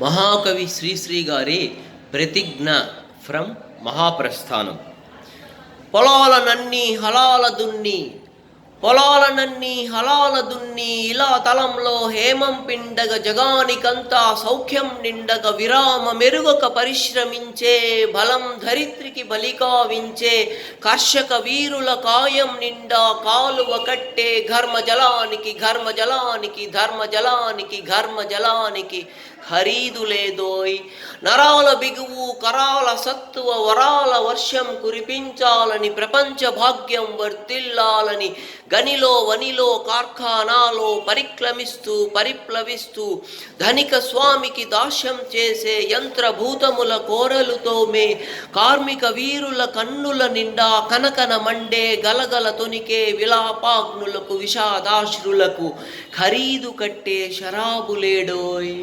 మహాకవి శ్రీశ్రీ గారి ప్రతిజ్ఞ ఫ్రమ్ మహాప్రస్థానం. పొలాలనన్నీ హలాల దున్ని పొలాలనన్నీ హలాల దున్ని ఇలా తలంలో హేమం పిండగ జగానికంతా సౌఖ్యం నిండగ విరామ మెరుగక పరిశ్రమించే బలం ధరిత్రికి బలికావించే కర్షక వీరుల కాయం నిండా కాలువ కట్టే ఘర్మ జలానికి ఘర్మ జలానికి ధర్మ జలానికి ఘర్మ జలానికి ఖరీదు లేదో నరాల బిగువు కరాల సత్తువ వరాల వర్షం కురిపించాలని ప్రపంచ భాగ్యం వర్తిల్లాలని గనిలో వనిలో కార్ఖానాలో పరిక్రమిస్తూ పరిప్లవిస్తూ ధనిక స్వామికి దాస్యం చేసే యంత్రభూతముల కోరలుతో మే కార్మిక వీరుల కన్నుల నిండా కనకన మండే గలగల తొనికే విలాపాగ్నులకు విషాదాశ్రులకు ఖరీదు కట్టే శరాబులేడోయ్.